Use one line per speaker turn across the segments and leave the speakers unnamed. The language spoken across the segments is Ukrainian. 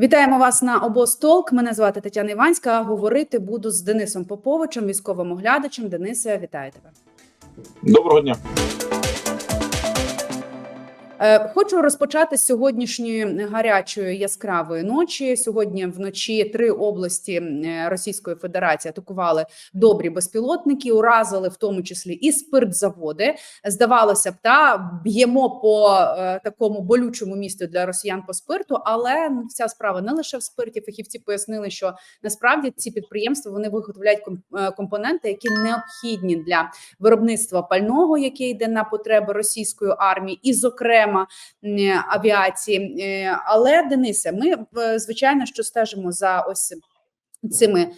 Вітаємо вас на обостолк. Мене звати Тетяна Іванська. Говорити буду з Денисом Поповичем, військовим оглядачем. Денисе, вітаю тебе.
Доброго дня.
Е, Хочу розпочати з сьогоднішньої гарячої яскравої ночі. Сьогодні вночі три області е, Російської Федерації атакували добрі безпілотники, уразили в тому числі і спиртзаводи. Здавалося б, та б'ємо по е, такому болючому місту для росіян по спирту, але вся справа не лише в спирті. Фахівці пояснили, що насправді ці підприємства вони виготовляють ком- компоненти, які необхідні для виробництва пального, яке йде на потреби російської армії, і, зокрема, м, авіації. Е, Але Денисе, ми звичайно що стежимо за ось цими.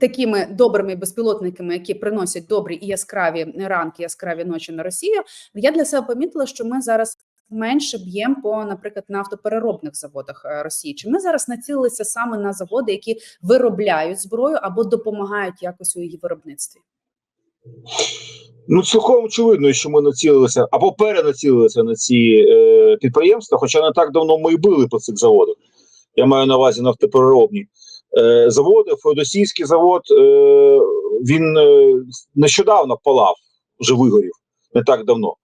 Такими добрими безпілотниками, які приносять добрі і яскраві ранки, яскраві ночі на Росію, я для себе помітила, що ми зараз менше б'ємо по, наприклад, нафтопереробних заводах е, Росії. Чи ми зараз націлилися саме на заводи, які виробляють зброю або допомагають якось у її виробництві?
Ну, цілком очевидно, що ми націлилися або перенацілилися на ці е, підприємства, хоча не так давно ми і били по цих заводах. Я маю на увазі нафтопереробні е, заводи. Феодосійський завод е, він е, нещодавно палав, вже вигорів, не так давно.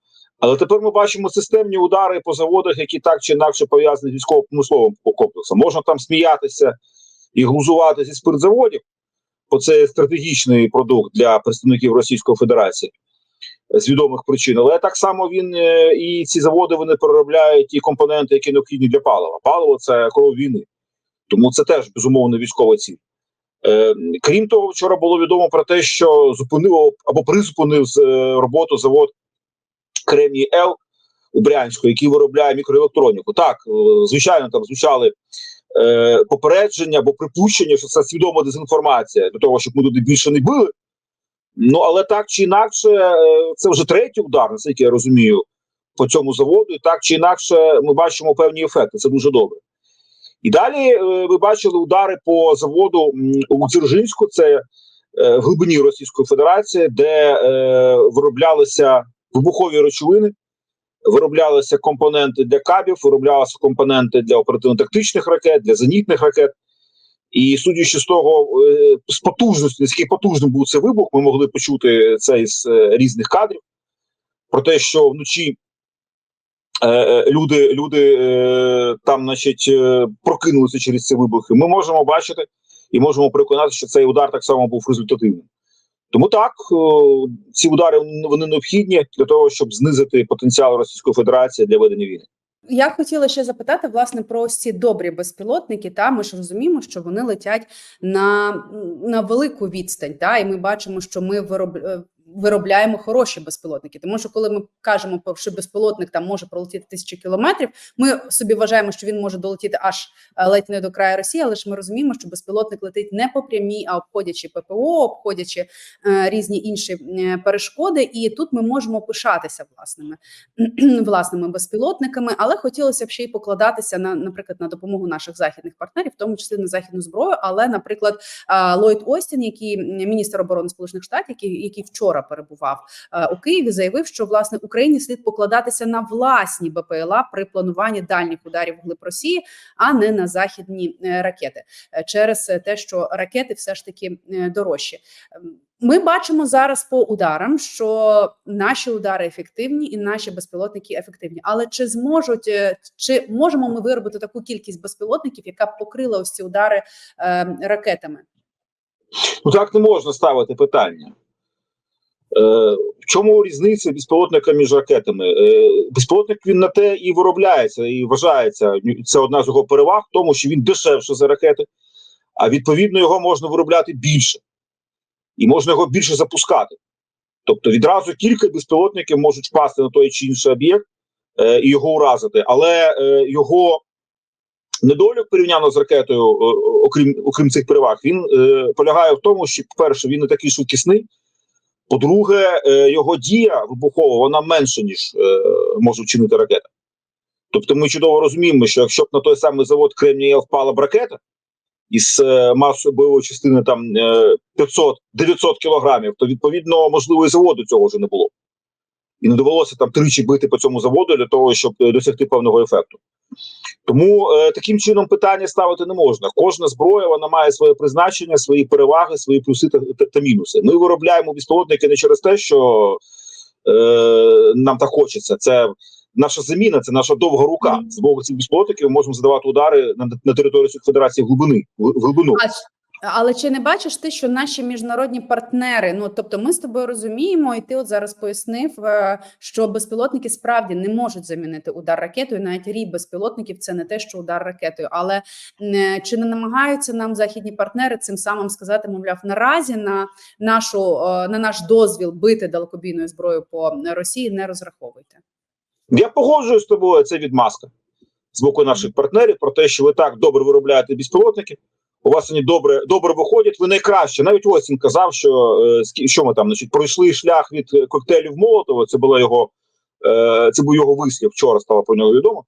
Але тепер ми бачимо системні удари по заводах, які так чи інакше пов'язані з військово-промисловим комплексом. Можна там сміятися і глузувати зі спиртзаводів, бо це стратегічний продукт для представників Російської Федерації з відомих причин, але так само він е, і ці заводи вони переробляють ті компоненти, які необхідні для палива. Паливо це кров війни, тому це теж безумовно військова ціль. Е, крім того, вчора було відомо про те, що зупинив або призупинив з е, роботу завод Кремній Л у Брянську, який виробляє мікроелектроніку. Так, е, звичайно, там звучали е, попередження або припущення, що це свідома дезінформація для того, щоб ми туди більше не били. Ну але так чи інакше, е, це вже третій удар, наскільки я розумію, по цьому заводу. І так чи інакше, ми бачимо певні ефекти. Це дуже добре. І далі е, ви бачили удари по заводу у Дзержинську, це е, в глибині Російської Федерації, де вироблялися вибухові речовини, вироблялися компоненти для кабів, вироблялися компоненти для оперативно-тактичних ракет, для зенітних ракет. І судячи з того, е, з потужності, наскільки потужним був цей вибух, ми могли почути це із е, різних кадрів про те, що вночі е, люди, люди там, значить, прокинулися через ці вибухи. Ми можемо бачити і можемо переконати, що цей удар так само був результативним. Тому так, ці удари вони необхідні для того, щоб знизити потенціал Російської Федерації для ведення війни.
Я хотіла ще запитати власне про ці добрі безпілотники. Та ми ж розуміємо, що вони летять на, на велику відстань. Та і ми бачимо, що ми вироб, е, виробляємо хороші безпілотники. Тому що коли ми кажемо, що безпілотник там може пролетіти тисячі кілометрів, ми собі вважаємо, що він може долетіти аж е, ледь не до краю Росії, але ж ми розуміємо, що безпілотник летить не по прямій, а обходячи ППО, обходячи е, різні інші е, перешкоди. І тут ми можемо пишатися власними власними безпілотниками, але хотілося б ще й покладатися на, наприклад, на допомогу наших західних партнерів, в тому числі на західну зброю. Але, наприклад, а, Ллойд Остін, який міністр оборони Сполучених Штатів, який, який вчора перебував е, у Києві, заявив, що власне Україні слід покладатися на власні БПЛА при плануванні дальніх ударів вглиб Росії, а не на західні е, ракети, е, через те, що ракети все ж таки дорожчі. Ем, Ми бачимо зараз по ударам, що наші удари ефективні і наші безпілотники ефективні. Але чи зможуть чи можемо ми виробити таку кількість безпілотників, яка покрила ось ці удари е, ракетами?
Ну так не можна ставити питання. Е, в чому різниця безпілотника між ракетами? Е, безпілотник він на те і виробляється, і вважається. Це одна з його переваг, тому що він дешевше за ракети, а відповідно його можна виробляти більше. І можна його більше запускати. Тобто відразу кілька безпілотників можуть впасти на той чи інший об'єкт е, і його уразити. Але його недолік порівняно з ракетою, окрім окрім цих переваг, він полягає в тому, що, по-перше, він не такий швидкісний. По-друге, е, його дія вибухова вона менша, ніж е, може вчинити ракета. Тобто ми чудово розуміємо, що якщо б на той самий завод Кремнія впала б ракета із е, масою бойової частини там е, 500-900 кілограмів, то відповідно можливо і заводу цього вже не було. І не довелося там тричі бити по цьому заводу для того, щоб е, досягти певного ефекту. Тому е, таким чином питання ставити не можна. Кожна зброя вона має своє призначення, свої переваги, свої плюси та, та, та мінуси. Ми виробляємо безпілотники не через те, що е, нам так хочеться. Це наша заміна, це наша довга рука. З боку цих безпілотників ми можемо задавати удари на, на територію Федерації глибини в в глибину.
Але чи не бачиш ти, що наші міжнародні партнери, ну тобто, ми з тобою розуміємо, і ти от зараз пояснив, е, що безпілотники справді не можуть замінити удар ракетою. Навіть рій безпілотників це не те, що удар ракетою. Але е, чи не намагаються нам західні партнери цим самим сказати, мовляв, наразі на нашу е, на наш дозвіл бити далекобійною зброєю по Росії не розраховуйте.
Я погоджуюсь з тобою. Це відмазка з боку наших партнерів про те, що ви так добре виробляєте безпілотники. У вас вони добре добре виходять. Ви найкраще. Навіть Остін казав, що е, що ми там значить, пройшли шлях від е, коктейлів Молотова. Це була його е, це був його вислів. Вчора стало про нього відомо.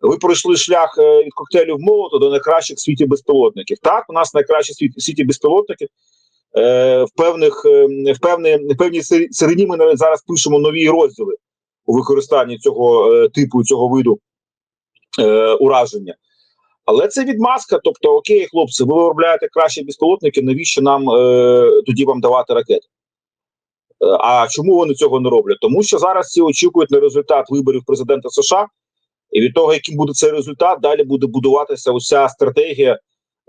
Ви пройшли шлях від коктейлів Молотова до найкращих в світі безпілотників. Так, у нас найкращі в світі, безпілотники. В певних в певні, в певній сер- ми навіть зараз пишемо нові розділи у використанні цього типу цього виду ураження. Але це відмазка. Тобто, окей, хлопці, ви виробляєте кращі безпілотники, навіщо нам е, тоді вам давати ракети? Е, А чому вони цього не роблять? Тому що зараз всі очікують на результат виборів президента США, і від того, яким буде цей результат, далі буде будуватися уся стратегія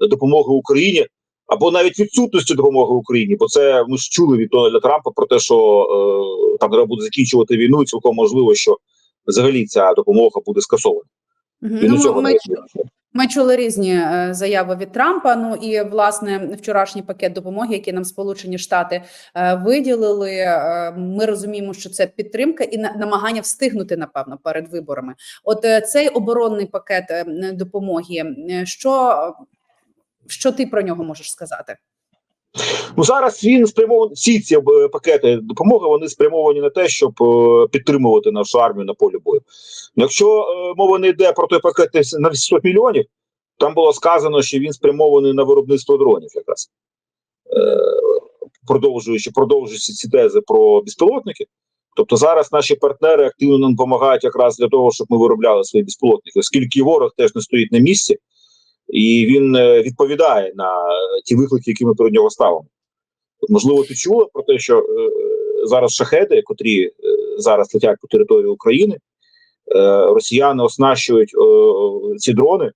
допомоги Україні або навіть відсутності допомоги Україні. Бо це ми ж чули від Дональда Трампа про те, що е, там треба буде закінчувати війну, і цілком можливо, що взагалі ця допомога буде скасована. Він
Ну,
цього
ми,
не.
Ми чули різні е, заяви від Трампа. Ну і власне вчорашній пакет допомоги, який нам Сполучені Штати е, виділили. е, Ми розуміємо, що це підтримка і на- намагання встигнути напевно перед виборами. От цей оборонний пакет допомоги. Що, що ти про нього можеш сказати?
Ну зараз він спрямований. Всі ці е, пакети допомоги вони спрямовані на те, щоб е, підтримувати нашу армію на полі бою. Якщо е, мова не йде про той пакет на 800 мільйонів, там було сказано, що він спрямований на виробництво дронів, якраз продовжуючи продовжуючи ці тези про безпілотники. Тобто зараз наші партнери активно нам допомагають якраз для того, щоб ми виробляли свої безпілотники, оскільки ворог теж не стоїть на місці, і він е, відповідає на ті виклики, які ми перед нього ставимо. От, Можливо, ти чула про те, що е, зараз шахеди, котрі е, зараз летять по території України, е, росіяни оснащують е, ці дрони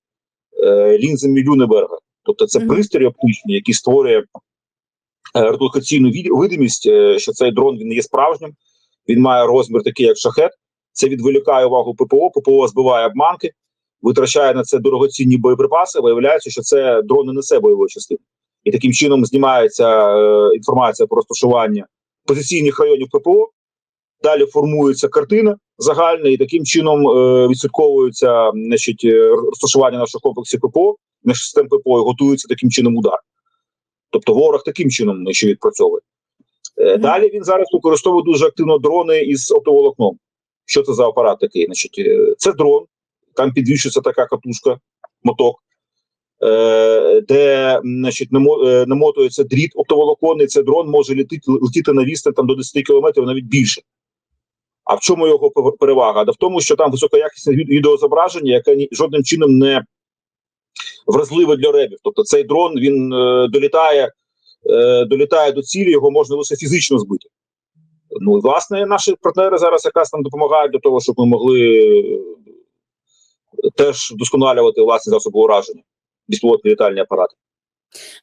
е, лінзами Люнеберга. Тобто це пристрій оптичний, який створює е, радіолокаційну видимість, е, що цей дрон він не є справжнім, він має розмір такий, як шахет. Це відволікає увагу ППО, ППО збиває обманки, витрачає на це дорогоцінні боєприпаси. Виявляється, що це дрон не несе бойової частини. І таким чином знімається е, інформація про розташування позиційних районів ППО. Далі формується картина загальна, і таким чином е, відслідковується значить, е, розташування наших комплексів ППО, наш систем ППО і готується таким чином удар. Тобто ворог таким чином ще відпрацьовує. Е, Далі він зараз використовує дуже активно дрони із оптоволокном. Що це за апарат такий? Значить, е, це дрон, там підвішується така катушка, моток, е, де значить, е, намотується дріт оптоволоконний. Це дрон може летіти, летіти на відстань там, до 10 кілометрів, навіть більше. А в чому його перевага? Да в тому, що там високоякісне від- відеозображення, яке жодним чином не вразливе для ребів. Тобто цей дрон він е, долітає, е, долітає до цілі, його можна лише фізично збити. Ну власне наші партнери зараз якраз нам допомагають для того, щоб ми могли теж вдосконалювати власні засоби ураження, безпілотні літальні апарати.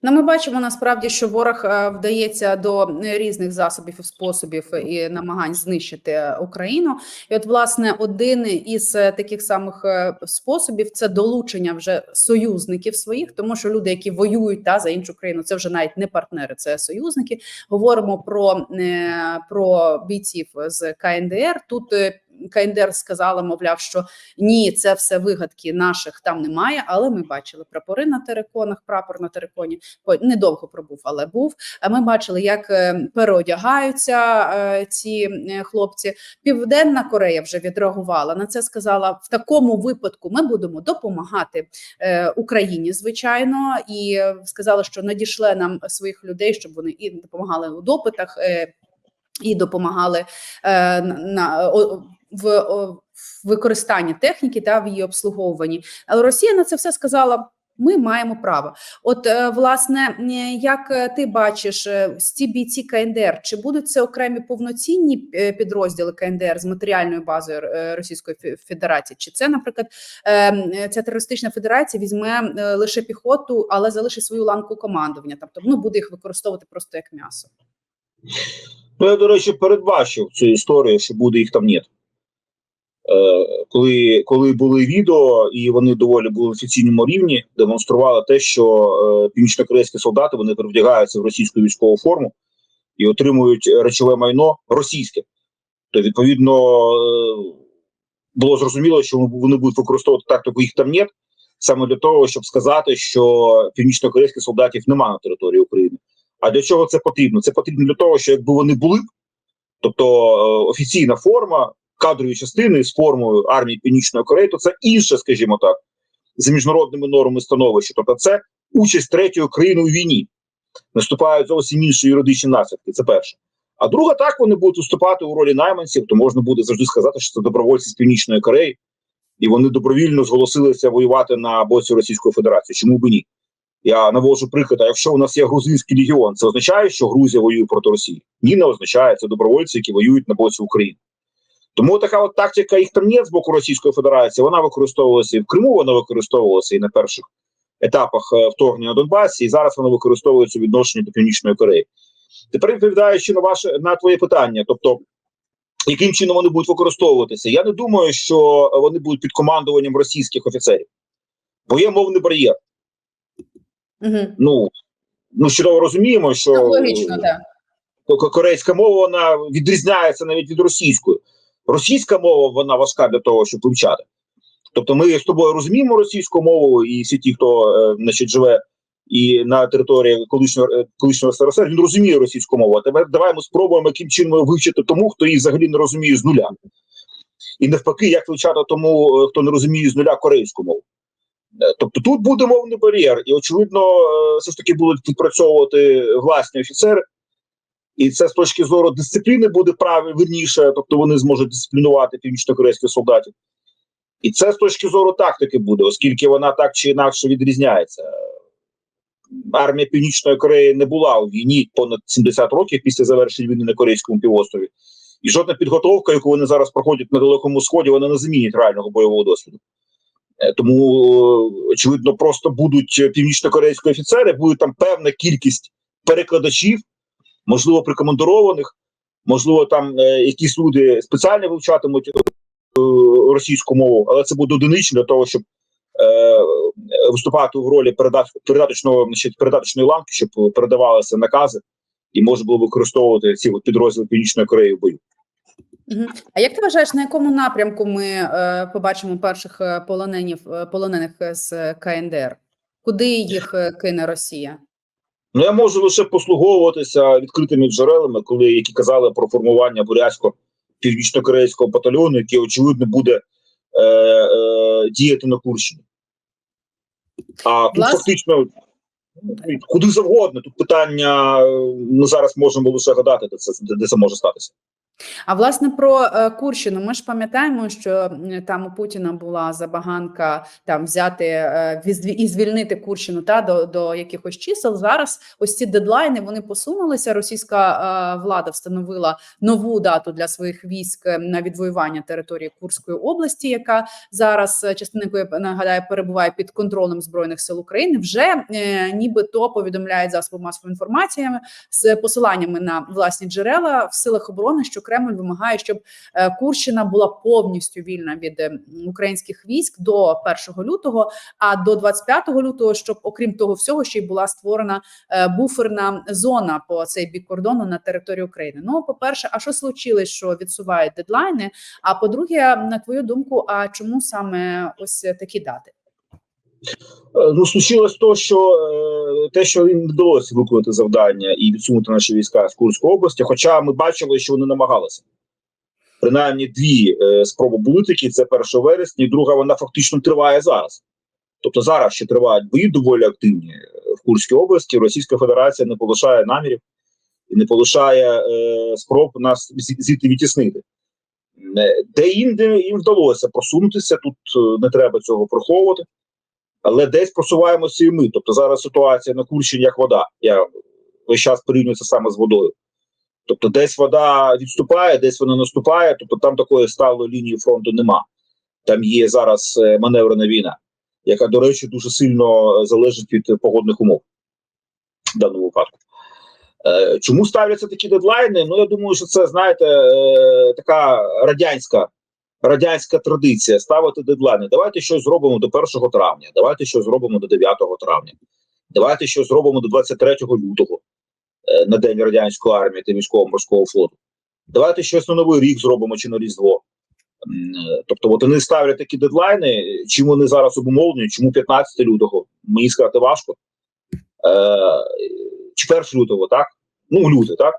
Ну, ми бачимо насправді, що ворог е, вдається до різних засобів і способів і намагань знищити Україну. І, от, власне, один із е, таких самих е, способів це долучення вже союзників своїх, тому що люди, які воюють та за іншу країну, це вже навіть не партнери, це союзники. Говоримо про, е, про бійців з КНДР. Тут е, КНДР сказала, мовляв, що ні, це все вигадки наших там немає. Але ми бачили прапори на териконах, прапор на териконі недовго пробув, але був. А ми бачили, як е, переодягаються е, ці е, хлопці. Південна Корея вже відреагувала на це. Сказала в такому випадку ми будемо допомагати Україні, звичайно, і сказала, що надішле нам своїх людей, щоб вони і допомагали у допитах. і допомагали е, на о, в, використанні техніки та в її обслуговуванні. Але Росія на це все сказала. Ми маємо право. От, е, власне, як е, ти бачиш, е, ці бійці КНДР, чи будуть це окремі повноцінні підрозділи КНДР з матеріальною базою Російської Федерації? Чи це, наприклад, ця терористична федерація візьме лише піхоту, але залишить свою ланку командування? Тобто, ну буде їх використовувати просто як м'ясо.
Ну, я, до речі, передбачив цю історію, що буде їх там нет. Е, коли, коли були відео, і вони доволі були в офіційному рівні, демонстрували те, що е, північно-корейські солдати вони перевдягаються в російську військову форму і отримують речове майно російське. То, відповідно, е, було зрозуміло, що вони будуть використовувати тактику їх там нет, саме для того, щоб сказати, що північно-корейських солдатів немає на території України. А для чого це потрібно? Це потрібно для того, що якби вони були, тобто офіційна форма, кадрові частини з формою армії Північної Кореї, то це інше, скажімо так, за міжнародними нормами становище. Тобто, це участь третьої країни у війні. Наступають зовсім інші юридичні наслідки. Це перше. А друга, так вони будуть виступати у ролі найманців, то можна буде завжди сказати, що це добровольці з Північної Кореї, і вони добровільно зголосилися воювати на боці Російської Федерації. Чому б і ні? Я наводжу приклад, а якщо у нас є грузинський легіон, це означає, що Грузія воює проти Росії? Ні, не означає. Це добровольці, які воюють на боці України. Тому така от тактика їх там є з боку Російської Федерації. Вона використовувалася і в Криму, вона використовувалася і на перших етапах е, вторгнення на Донбасі, і зараз вона використовується у відношенні до Північної Кореї. Тепер відповідаючи на ваше на твоє питання, тобто яким чином вони будуть використовуватися, я не думаю, що вони будуть під командуванням російських офіцерів, бо є мовний бар'єр.
Угу.
Ну ми чудово розуміємо, що
логічно, так.
Корейська мова вона відрізняється навіть від російської. Російська мова вона важка для того, щоб вивчати. Тобто, ми з тобою розуміємо російську мову, і всі ті, хто е, значить, живе і на території колишнього е, колишнього СРСР, він розуміє російську мову. Тепер давай ми спробуємо яким чином вивчити тому, хто її взагалі не розуміє з нуля. І навпаки, як вивчати тому, е, хто не розуміє з нуля корейську мову. Е, Тобто тут буде мовний бар'єр, і очевидно, все ж таки будуть відпрацьовувати власні офіцери. І це з точки зору дисципліни буде правильніше, тобто вони зможуть дисциплінувати північно-корейських солдатів. І це з точки зору тактики буде, оскільки вона так чи інакше відрізняється. Армія Північної Кореї не була у війні понад 70 років після завершення війни на Корейському півострові. І жодна підготовка, яку вони зараз проходять на Далекому Сході, вона не замінить реального бойового досвіду. Е, Тому, е, очевидно, просто будуть північно-корейські офіцери, буде там певна кількість перекладачів, можливо, прикомандированих, можливо, там е, якісь люди спеціально вивчатимуть е, російську мову, але це буде одинично для того, щоб е, виступати в ролі передат, передаточного, значить, передаточної ланки, щоб передавалися накази, і можна було використовувати ці от підрозділи Північної Кореї в бою.
А як ти вважаєш, на якому напрямку ми е, побачимо перших е, полоненів, е, полонених з КНДР? Куди їх е, кине Росія?
Ну я можу лише послуговуватися відкритими джерелами, коли які казали про формування бурятського північно-корейського батальйону, який очевидно буде е, е, діяти на Курщині. А тут
Власне-
фактично ну, куди завгодно. Тут питання е, ми зараз можемо лише гадати, де це де це може статися.
А власне про е, Курщину. Ми ж пам'ятаємо, що там у Путіна була забаганка там взяти е, і звільнити Курщину та до, до якихось чисел. Зараз ось ці дедлайни вони посунулися. Російська е, влада встановила нову дату для своїх військ на відвоювання території Курської області, яка зараз частина якої нагадаю перебуває під контролем збройних сил України. Вже е, нібито повідомляють засоби масової інформації з посиланнями на власні джерела в силах оборони, що Кремль вимагає, щоб е, Курщина була повністю вільна від е, українських військ до 1 лютого, а до 25 лютого, щоб окрім того всього, ще й була створена е, буферна зона по цей бік кордону на території України. Ну, по перше, а що случилось, що відсувають дедлайни? А по-друге, на твою думку, а чому саме ось такі дати?
Е, Ну, случилось то, що е, те, що їм вдалося виконати завдання і відсунути наші війська з Курської області, хоча ми бачили, що вони намагалися. Принаймні дві е, спроби були такі: це 1 вересня, і друга вона фактично триває зараз. Тобто зараз ще тривають бої доволі активні в Курській області. Російська Федерація не полишає намірів і не полишає е, спроб нас звідти відтіснити. Де інде їм вдалося просунутися, тут не треба цього приховувати, але десь просуваємося і ми. Тобто зараз ситуація на Курщині як вода. Я весь час порівнюю це саме з водою. Тобто, десь вода відступає, десь вона наступає. Тобто там такої сталої лінії фронту нема. Там є зараз е, маневрена війна, яка, до речі, дуже сильно е, залежить від погодних умов в даному випадку. Е, Чому ставляться такі дедлайни? Ну я думаю, що це знаєте така радянська радянська традиція ставити дедлайни. Давайте щось зробимо до 1 травня, давайте щось зробимо до 9 травня, давайте щось зробимо до 23 лютого е, на день радянської армії та військово-морського флоту. Давайте щось на новий рік зробимо чи на різдво. Е, Тобто, от вони ставлять такі дедлайни. Чим вони зараз обумовлені? Чому 15 лютого? Мені сказати важко. Е, чи 1 лютого, так? Ну, лютий, так?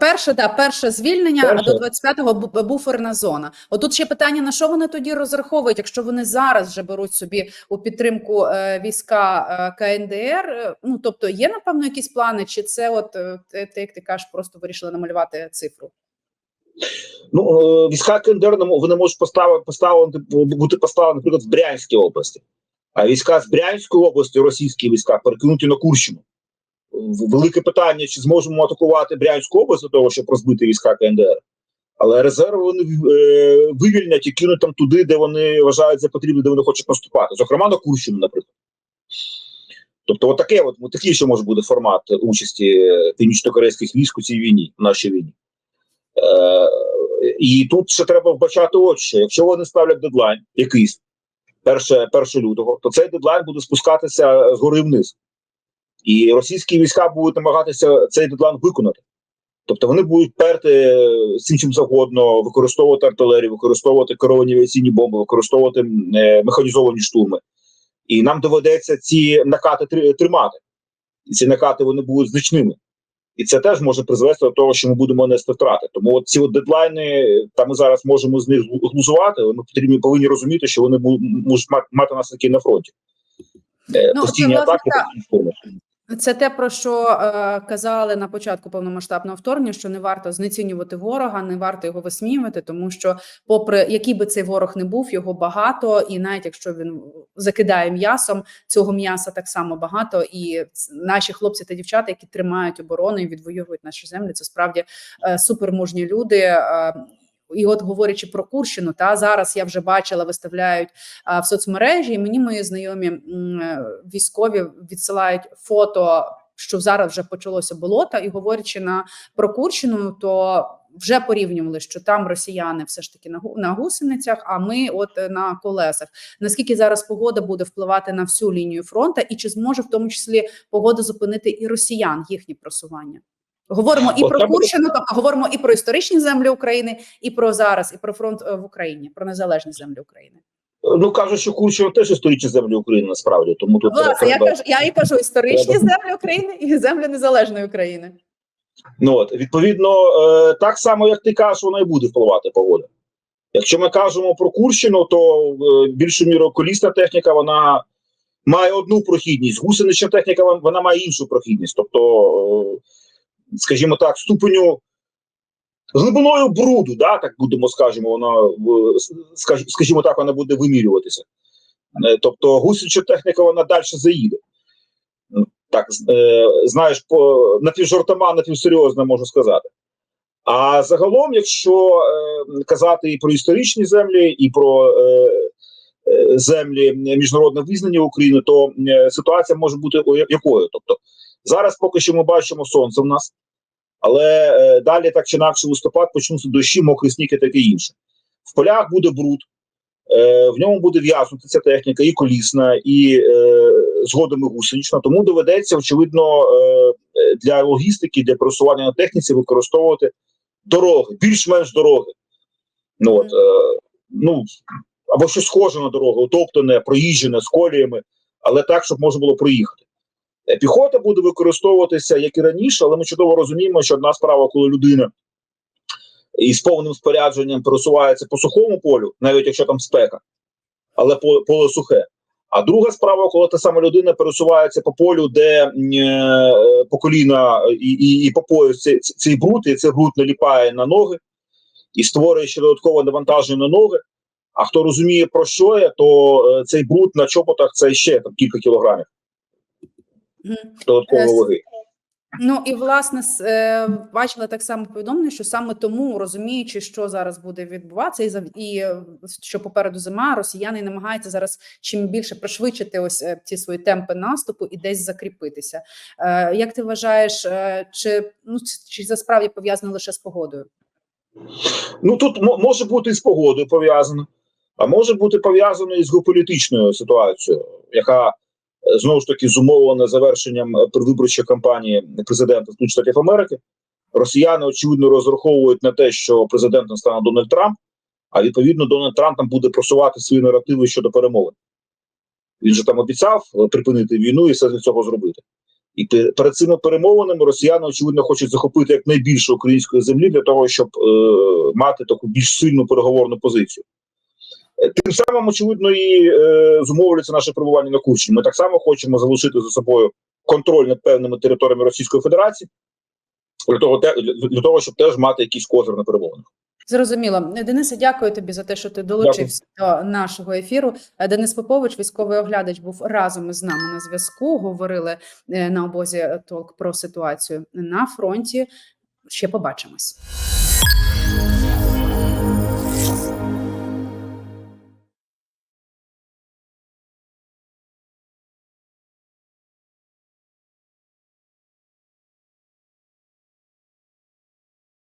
Перше, да, перше звільнення,
Перше.
до 25-го буферна зона. Отут ще питання: на що вони тоді розраховують, якщо вони зараз вже беруть собі у підтримку е, війська е, КНДР? Е, Ну тобто, є напевно якісь плани, чи це, от е, те, те, як ти кажеш, просто вирішили намалювати цифру?
Ну, е, війська КНДР вони можуть поставити, поставити, бути поставлені, наприклад, в Брянській області. А війська з Брянської області, російські війська, перекинуті на Курщину. Велике питання, чи зможемо атакувати Брянську область для того, щоб розбити війська КНДР. Але резерви вони е, вивільнять і кинуть там туди, де вони вважають за потрібне, де вони хочуть наступати. Зокрема, на Курщину, наприклад. Тобто, от, от такий ще може бути формат участі північно-корейських військ у цій війні, в нашій війні. Е, і тут ще треба вбачати що. Якщо вони ставлять дедлайн якийсь 1, 1 лютого, то цей дедлайн буде спускатися згори вниз. І російські війська будуть намагатися цей дедлайн виконати. Тобто вони будуть перти з чим завгодно, використовувати артилерію, використовувати керовані авіаційні бомби, використовувати е, механізовані штурми. І нам доведеться ці накати тримати. І ці накати вони будуть значними. І це теж може призвести до того, що ми будемо нести втрати. Тому от ці от дедлайни, та ми зараз можемо з них глу- глузувати, але ми потрібні повинні розуміти, що вони можуть мати, мати наслідки на фронті. Е,
Ну,
Постійні
це, власне,
атаки,
так. Це те, про що е, казали на початку повномасштабного вторгнення, що не варто знецінювати ворога, не варто його висміювати, тому що, попри який би цей ворог не був, його багато, і навіть якщо він закидає м'ясом, цього м'яса так само багато. І наші хлопці та дівчата, які тримають оборону і відвоюють наші землі, це справді е, супермужні люди. Е, і от говорячи про Курщину, та зараз я вже бачила, виставляють а, в соцмережі, і мені мої знайомі м, е, військові відсилають фото, що зараз вже почалося болото, і говорячи на про Курщину, то вже порівнювали, що там росіяни все ж таки на на гусеницях, а ми от е, на колесах. Наскільки зараз погода буде впливати на всю лінію фронту, і чи зможе в тому числі погода зупинити і росіян їхні просування? Говоримо і
От
про Курщину, тобто говоримо і про історичні землі України, і про зараз, і про фронт е, в Україні, про незалежні землі України.
Ну кажуть, що Курщина теж історичні землі України насправді. Тому тут
Власне, я кажу, я і кажу історичні
треба-
землі України і землі незалежної України.
Ну от відповідно, е, так само як ти кажеш, вона і буде впливати погода. Якщо ми кажемо про Курщину, то е, більшою мірою колісна техніка вона має одну прохідність. Гусенична техніка вона має іншу прохідність. Тобто, е, скажімо так, ступеню глибиною бруду, да, так будемо скажемо, вона скажімо так, вона буде вимірюватися. Е, Тобто, гусенична техніка вона далі заїде. Так, е, знаєш, по напівжартома, напівсерйозно можу сказати. А загалом, якщо е, казати і про історичні землі, і про землі міжнародне визнання України, то ситуація може бути якою? Тобто зараз поки що ми бачимо сонце в нас, але е, далі так чи інакше листопад почнуться дощі, мокрий сніг і таке інше. В полях буде бруд, е, в ньому буде в'язнути ця техніка, і колісна, і е, згодом і гусенична. Тому доведеться, очевидно, е, для логістики, для пересування на техніці використовувати дороги, більш-менш дороги. Ну, от, е, ну, або щось схоже на дорогу, утоптане, проїжджене з коліями, але так, щоб можна було проїхати. Е, Піхота буде використовуватися як і раніше, але ми чудово розуміємо, що одна справа, коли людина із повним спорядженням пересувається по сухому полю, навіть якщо там спека, але поле, сухе. А друга справа, коли та сама людина пересувається по полю, де е, по коліна і, і, і по пояс цей, цей бруд, і цей бруд наліпає на ноги і створює ще додаткове навантаження на ноги. А хто розуміє про що я, то е, цей бруд на чоботах це ще там кілька кілограмів. Додаткової
Е,
ваги.
Ну і власне е, бачила так само повідомлення, що саме тому, розуміючи, що зараз буде відбуватися, і і е, що попереду зима, росіяни намагаються зараз чим більше пришвидшити ось ці свої темпи наступу і десь закріпитися. Е, Як ти вважаєш, чи ну чи- це справді пов'язано лише з погодою?
Ну тут може бути і з погодою пов'язано, а може бути пов'язано і з геополітичною ситуацією, яка знову ж таки зумовлена завершенням е, передвиборчої кампанії президента Сполучених Штатів Америки. Росіяни очевидно розраховують на те, що президентом стане Дональд Трамп, а відповідно Дональд Трамп там буде просувати свої наративи щодо перемовин. Він же там обіцяв е, припинити війну і все для цього зробити. І перед цими перемовинами росіяни очевидно хочуть захопити якнайбільше української землі для того, щоб е, мати таку більш сильну переговорну позицію. Е, Тим самим, очевидно, і е, зумовлюється наше перебування на Курщині. Ми так само хочемо залишити за собою контроль над певними територіями Російської Федерації для того, для, того щоб теж мати якийсь козир на перемовинах.
Зрозуміло, Денисе, дякую тобі за те, що ти долучився до нашого ефіру. Е, Денис Попович, військовий оглядач, був разом із нами на зв'язку. Говорили е, на обозі толк про ситуацію на фронті. Ще побачимось.